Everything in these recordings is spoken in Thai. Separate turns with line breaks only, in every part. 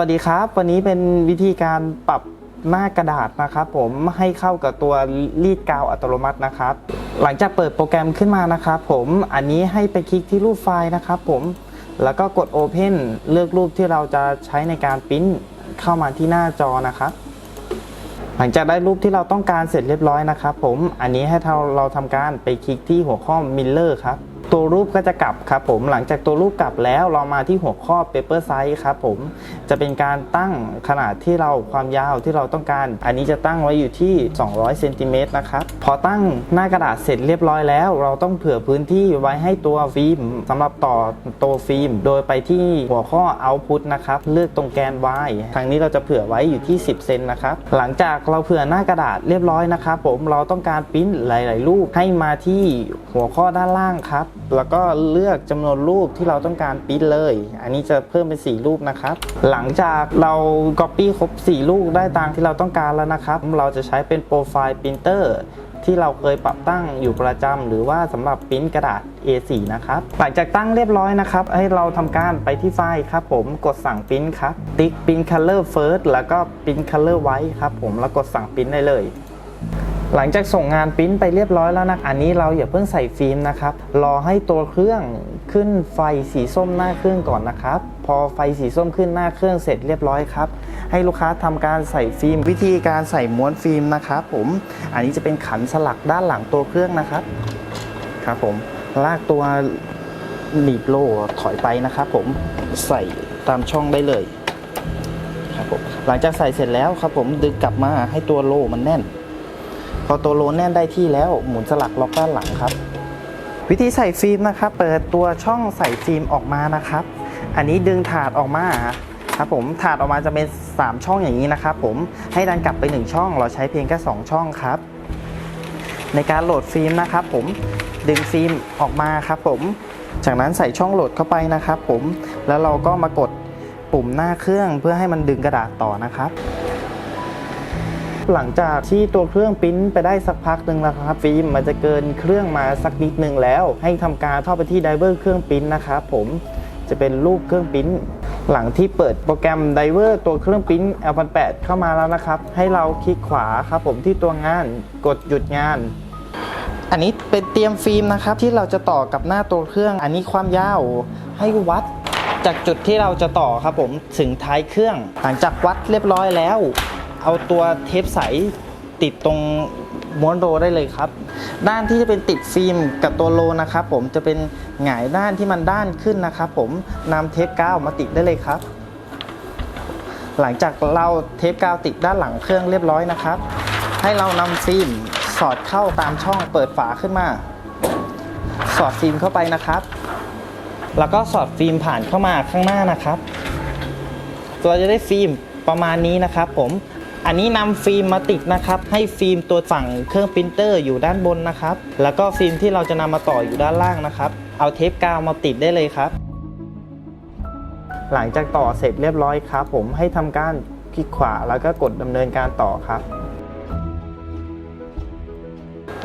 วัสดีครับ วันนี้เป็นวิธีการปรับหน้ากระดาษนะครับผมให้เข้ากับตัวรีดกาวอัตโนมัตินะครับ หลังจากเปิดโปรแกรมขึ้นมานะครับผมอันนี้ให้ไปคลิกที่รูปไฟล์นะครับผมแล้วก็กด Open เลือกรูปที่เราจะใช้ในการปริ้นเข้ามาที่หน้าจอนะครับหลังจากได้รูปที่เราต้องการเสร็จเรียบร้อยนะครับผมอันนี้ให้เราเราทำการไปคลิกที่หัวข้อ Miller ครับ ตัวรูปก็จะกลับครับผมหลังจากตัวรูปกลับแล้วเรามาที่หัวข้อ paper size ครับผมจะเป็นการตั้งขนาดที่เราความยาวที่เราต้องการ อันนี้จะตั้งไว้อยู่ที่ 200เซนติเมตรนะครับพอตั้งหน้ากระดาษเสร็จเรียบร้อยแล้ว เราต้องเผื่อพื้นที่ไว้ให้ตัวฟิล์มสำหรับต่อตัวฟิล์ม โดยไปที่หัวข้อ output นะครับเลือกตรงแกน y ทางนี้เราจะเผื่อไว้อยู่ที่ 10 เซนนะครับหลังจากเราเผื่อหน้ากระดาษเรียบร้อยนะครับผมเราต้องการปริ้นหลาย ๆ รูปให้มาที่หัวข้อด้านล่างครับ แล้วก็เลือกจำนวนรูปที่เราต้องการปิ้นเลย อันนี้จะเพิ่มเป็น 4 รูปนะครับ หลังจากเรา Copy ครบ 4 รูปได้ตามที่เราต้องการแล้วนะครับ เราจะใช้เป็นโปรไฟล์ปรินเตอร์ที่เราเคยปรับตั้งอยู่ประจำหรือว่าสำหรับปริ้นกระดาษ A4 นะครับหลังจากตั้งเรียบร้อยนะครับ ให้เราทำการไปที่ไฟล์ครับ ผมกดสั่งปริ้นครับ ติ๊กปริ้น color first แล้วก็ปริ้น color white ครับ ผมแล้วกดสั่งปริ้นได้เลย หลังจากส่งงานปริ้นไปเรียบร้อยแล้วนะ อันนี้เราอย่าเพิ่งใส่ฟิล์มนะครับ รอให้ตัวเครื่องขึ้นไฟสีส้มหน้าเครื่องก่อนนะครับ พอไฟสีส้มขึ้นหน้าเครื่องเสร็จเรียบร้อยครับ ให้ลูกค้าทำการใส่ฟิล์ม วิธีการใส่ม้วนฟิล์มนะครับผม อันนี้จะเป็นขันสลักด้านหลังตัวเครื่องนะครับ ครับผม ลากตัวหนีบโล่ถอยไปนะครับผม ใส่ตามช่องได้เลย ครับผม หลังจากใส่เสร็จแล้วครับผมดึงกลับมาให้ตัวโล่มันแน่น พอตัวโลแน่นได้ที่แล้วหมุนสลักล็อกด้านหลังครับ วิธีใส่ฟิล์มนะครับเปิดตัวช่องใส่ฟิล์มออกมานะครับ อันนี้ดึงถาดออกมาครับผมถาดออกมาจะเป็น 3 ช่องอย่างนี้นะครับผมให้ดันกลับไป 1 ช่อง เราใช้เพียงแค่ 2 ช่องครับ ในการโหลดฟิล์มนะครับผมดึงฟิล์มออกมาครับผมจากนั้นใส่ช่องโหลดเข้าไปนะครับผมแล้วเราก็มากดปุ่มหน้าเครื่องเพื่อให้มันดึงกระดาษต่อนะครับ หลังจากที่ตัวเครื่องปิ้นไปได้สักพักหนึ่งแล้วครับฟิล์มมันจะเกินเครื่องมาสักนิดหนึ่งแล้ว ให้ทำการเข้าไปที่ไดเวอร์เครื่องปิ้นนะครับผมจะเป็นรูปเครื่องปิ้นหลังที่เปิดโปรแกรมไดเวอร์ตัวเครื่องปิ้น L8 เข้ามาแล้วนะครับ ให้เราคลิกขวาครับผมที่ตัวงานกดหยุดงานอันนี้เป็นเตรียมฟิล์มนะครับที่เราจะต่อกับหน้าตัวเครื่อง อันนี้ความยาวให้วัดจากจุดที่เราจะต่อครับผมถึงท้ายเครื่อง หลังจากวัดเรียบร้อยแล้ว เอาตัวเทปใสติดตรงม้วนโรได้เลยครับ ด้านที่จะเป็นติดฟิล์มกับตัวโลนะครับผมจะเป็นหงายด้านที่มันด้านขึ้นนะครับผมนำเทปกาวมาติดได้เลยครับ หลังจากเราเทปกาวติดด้านหลังเครื่องเรียบร้อยนะครับ ให้เรานำฟิล์มสอดเข้าตามช่องเปิดฝาขึ้นมา สอดฟิล์มเข้าไปนะครับ แล้วก็สอดฟิล์มผ่านเข้ามาข้างหน้านะครับเราจะได้ฟิล์มประมาณนี้นะครับผม อันนี้นำฟิล์มมาติดนะครับ ให้ฟิล์มตัวฝั่งเครื่องปรินเตอร์อยู่ด้านบนนะครับ แล้วก็ฟิล์มที่เราจะนำมาต่ออยู่ด้านล่างนะครับ เอาเทปกาวมาติดได้เลยครับ หลังจากต่อเสร็จเรียบร้อยครับ ผมให้ทำการคลิกขวาแล้วก็กดดำเนินการต่อครับ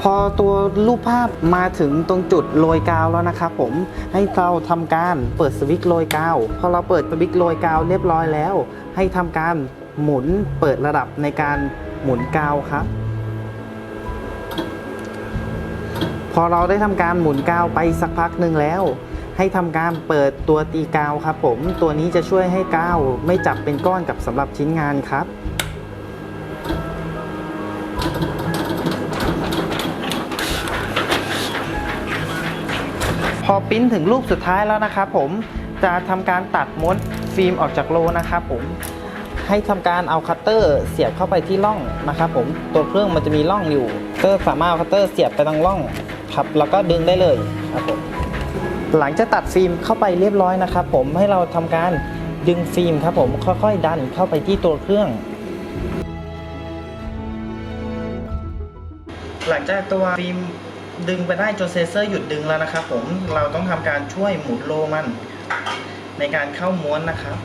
พอตัวรูปภาพมาถึงตรงจุดโรยกาวแล้วนะครับผมให้เราทำการเปิดสวิตช์โรยกาว พอเราเปิดสวิตช์โรยกาวเรียบร้อยแล้ว ให้ทำการ หมุนเปิดระดับในการหมุนกาวครับ พอเราได้ทำการหมุนกาวไปสักพักหนึ่งแล้ว ให้ทำการเปิดตัวตีกาวครับผมตัวนี้จะช่วยให้กาวไม่จับเป็นก้อนกับสำหรับชิ้นงานครับพอปิ้นถึงรูปสุดท้ายแล้วนะครับผมจะทำการตัดม้วนฟิล์มออกจากโลนะครับผม ให้ทำการเอาคัตเตอร์เสียบเข้าไปที่ร่องนะครับผมตัวเครื่องมันจะมีร่องอยู่ก็สามารถเอาคัตเตอร์เสียบไปตรงร่องครับแล้วก็ดึงได้เลยครับผมหลังจากตัดฟิล์มเข้าไปเรียบร้อยนะครับผมให้เราทำการดึงฟิล์มครับผมค่อยๆ ดันเข้าไปที่ตัวเครื่อง หลังจากตัวฟิล์มดึงไปได้จนเซนเซอร์หยุดดึงแล้วนะครับผมเราต้องทำการช่วยหมุนโลมันในการเข้าม้วนนะครับ